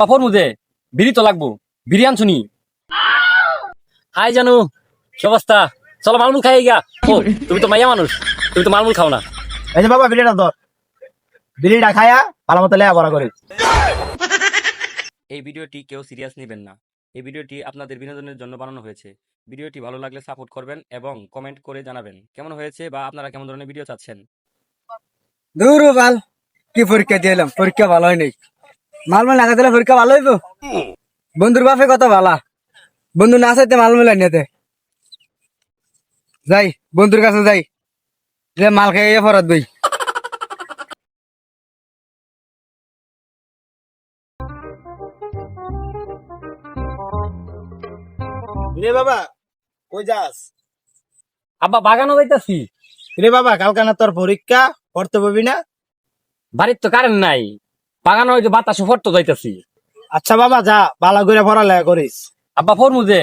বাপর মুদে বিড়ি তো লাগবো বিরিয়ান শুনি হাই জানু কি অবস্থা চলো মালমুল খাই গা। ও তুমি তো মাইয়া মানুষ তুমি তো মালমুল খাও না। এই যে বাবা বিড়িটা ধর বিড়িটা খায়া ভালো মতো লেয়া বড়া করিস এই ভিডিওটি কেউ সিরিয়াস নেবেন না। এই ভিডিওটি আপনাদের বিনোদনের জন্য বানানো হয়েছে। ভিডিওটি ভালো লাগলে সাপোর্ট করবেন এবং কমেন্ট করে জানাবেন কেমন হয়েছে বা আপনারা কেমন ধরনের ভিডিও চাচ্ছেন। দূর বাল কি পরীক্ষা দিয়ে এলাম? পরীক্ষা ভালো হয় নাই মাল মাল লাগা দিলে পরীক্ষা ভালো হইব। বন্ধুর বাপে কত ভালা। বন্ধু না চাইতে মাল মেলা নিতে যাই বন্ধুর কাছে যাই। যে মাল খাইয়ে ফরাত বই। রে বাবা কই যাস? আব্বা বাগানও যাইতাছি। রে বাবা কালকে না তোর পরীক্ষা পড়তে পাবি না? বাড়ির তো কারেন্ট নাই। ওই যে বাতাসে ফটতো যাইতাছি। আচ্ছা বাবা যা ভালো করে পড়ালেখা করিস। আব্বা ফরমু যে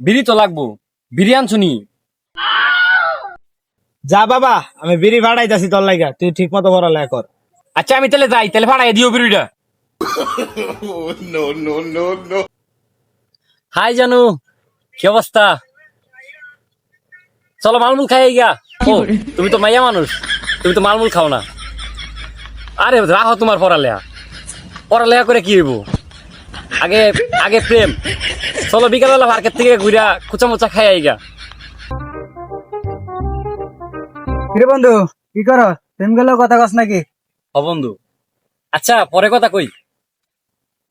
বিড়ি তো লাগবো বিরিয়ান শুনি যা বাবা আমি বিড়ি ভাড়াইতাছি তোর লাগা তুই ঠিক মতো পড়ালেখা কর। আচ্ছা আমি তাহলে যাই তাহলে ভাড়াই দিও বিড়িটা। হাই জানু কি অবস্থা? চলো মালমুল খাই গা ও তুমি তো মাইয়া মানুষ তুমি তো মালমুল খাও না। আরে রাখো তোমার পড়ালেখা। পড়ালেখা করে কি হইব? আগে আগে প্রেম। চলো বিকালবেলা মার্কেট থেকে ঘুরা কুচা মুচা খাই আইগা। কিরে বন্ধু কি কর? প্রেম গেলেও কথা কস নাকি? ও বন্ধু। আচ্ছা পরে কথা কই।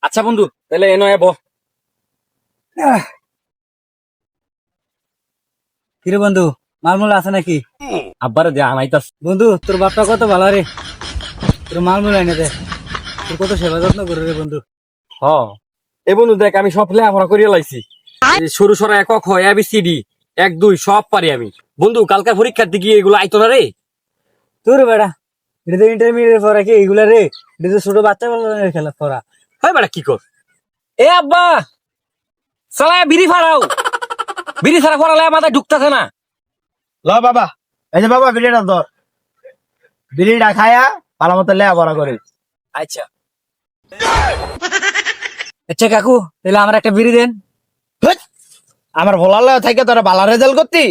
আচ্ছা বন্ধু তাহলে এনো এব। কিরে বন্ধু মাল মুল আছে নাকি? আব্বারে দে আনাইতাস বন্ধু তোর বাপটা কত ভালো রে। তোর মাল মুল আইনে দে। তোর কত সেবা যত্ন করে রে বন্ধু। হ। এ বন্ধু দেখ আমি সব লেখাপড়া করিয়া লাইছি। এই সরু সরা একক হয় এ বি ডি এক দুই সব পারি আমি। বন্ধু কালকার পরীক্ষার দিকে এগুলো আইতো না রে? তোর বেড়া এটা তো ইন্টারমিডিয়েট পড়া কি এইগুলা রে? এটা তো ছোট বাচ্চা বেলার খেলা পড়া। হয় কি কর? এ আব্বা! সালা বিড়ি ফাড়াও। বিড়ি ছাড়া মাথায় ঢুকতেছে না। ল বাবা এই যে বাবা বিড়িটা ধর। বিড়িটা খায়া ভালো মতো লেয়া বড়া করিস আচ্ছা। আচ্ছা কাকু তাহলে আমার একটা বিড়ি দেন। আমার ভোলার লাগে থাকে তোরা ভালো রেজাল্ট করতি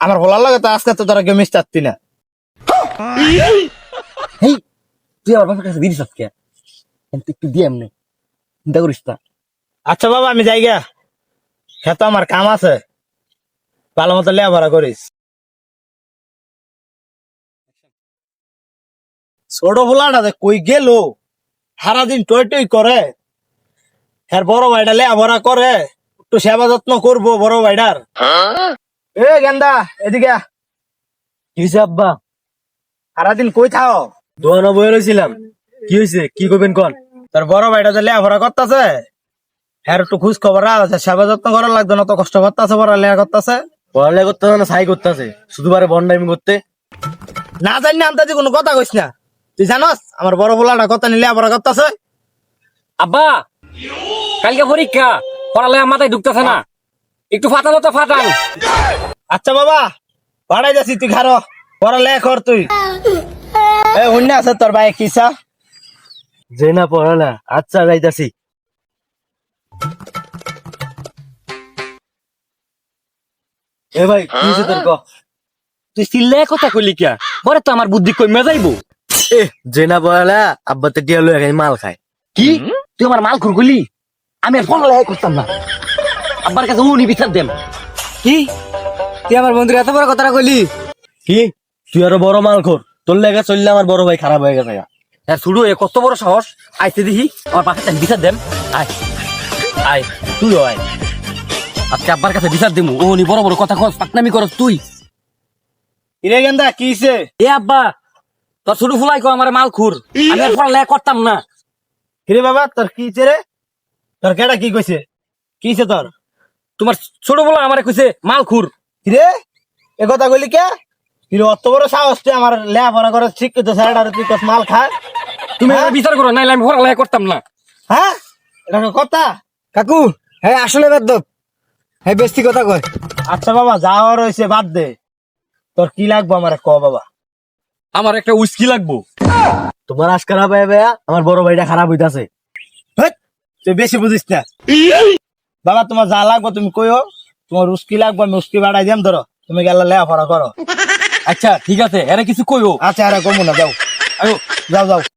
আমার ভোলার লাগে তো আজকে তো তোরা কেউ মিস চাচ্ছি না। তুই আমার কাছে বিড়ি কিন্তু একটু দিয়ে এমনি চিন্তা করিস না। আচ্ছা বাবা আমি যাই গা তো আমার কাম আছে। ভালো মতো লেয়া ভরা করিস। ছোট ভোলাটা যে কই গেল? সারাদিন টই টই করে। হ্যার বড় ভাইটা লেয়া ভরা করে। একটু সেবা যত্ন করব বড় ভাইটার এ গেন্দা এদিকে। কি হয়েছে আব্বা? সারাদিন কই থাও? দোকানে বয়ে রয়েছিলাম কি হয়েছে কি করবেন কন? তোর বড় ভাইটা যে লেয়া ভরা করতেছে হ্যার একটু খোঁজ খবর আছে সেবা যত্ন করার লাগতো না তো কষ্ট করতেছে বড় লেয়া করতেছে। পড়ালেখা করতে না সাই করতেছে। শুধু পারে করতে। না জানি না আন্তাজি কোনো কথা কইস না। তুই জানস? আমার বড় পোলাটা কথা নিলে আবার করতেছে? আব্বা কালকে পরীক্ষা পড়ালে মাথায় ঢুকতেছে না। একটু ফাটালো তো ফাটান আচ্ছা বাবা পাড়াই যাচ্ছি তুই খারো পড়া লে কর তুই। এ হুন্না আছে তোর ভাই কিসা যে না পড়ালা আচ্ছা যাইতাছি। এ ভাই কি তোর ক? তুই চিল্লে কথা কইলি কিয়া? পরে তো আমার বুদ্ধি কমে যাইবো। এ যে না পড়ালা আব্বা তো টিয়া লয়ে মাল খায়। কি? তুই আমার মাল খুরগুলি আমি আর পড়ালেখা করতাম না। আব্বার কাছে উনি বিচার দেম কি? তুই আমার বন্ধুর এত বড় কথাটা কইলি? কি? তুই আরও বড় মাল খোর। তোর লেগে চললে আমার বড় ভাই খারাপ হয়ে গেছে হ্যাঁ শুরু এ কত বড় সাহস। আইতে দেখি আমার পাশে তাকে বিচার দেম আয় আয় তুই আয়। আজকে আব্বার কাছে বিচার দেবো ও নি বড় বড় কথা কস পাকনামি করস তুই। ইরে গেন্দা কিসে এ আব্বা তোর ছোট ফুলাই কো আমার মাল খুর। আমি আর পড়ালেখা করতাম না। কিরে বাবা তোর কিছে রে? তোর কেডা কি কইছে? কিছে তোর? তোমার ছোট বলা আমার কইছে মাল খুর। কিরে? এ কথা কইলি কে? কিরে অত বড় সাহস তুই আমার লেয়া পড়া করে শিক্ষিত স্যার তুই তোর মাল খা তুমি আমার বিচার করো নাইলে আমি পড়ালেখা করতাম না। হ্যাঁ? এটা কথা? কাকু হ্যাঁ আসলে বেদব। হ্যাঁ বেশি কথা কয়। আচ্ছা বাবা যাওয়া রয়েছে বাদ দে। তোর কি লাগবো আমার ক বাবা? আমার একটা উইস্কি লাগবো। তোমার আজ খারাপ হয়ে ভাইয়া আমার বড় ভাইটা খারাপ হইতাছে। তুই বেশি বুঝিস না। বাবা তোমার যা লাগবো তুমি কইও। তোমার উস্কি লাগবো আমি উস্কি বাড়াই দিম ধরো। তুমি গেলে লেখাপড়া করো। আচ্ছা ঠিক আছে এরা কিছু কইও। আচ্ছা এরা কমু না যাও। আয়ো যাও যাও।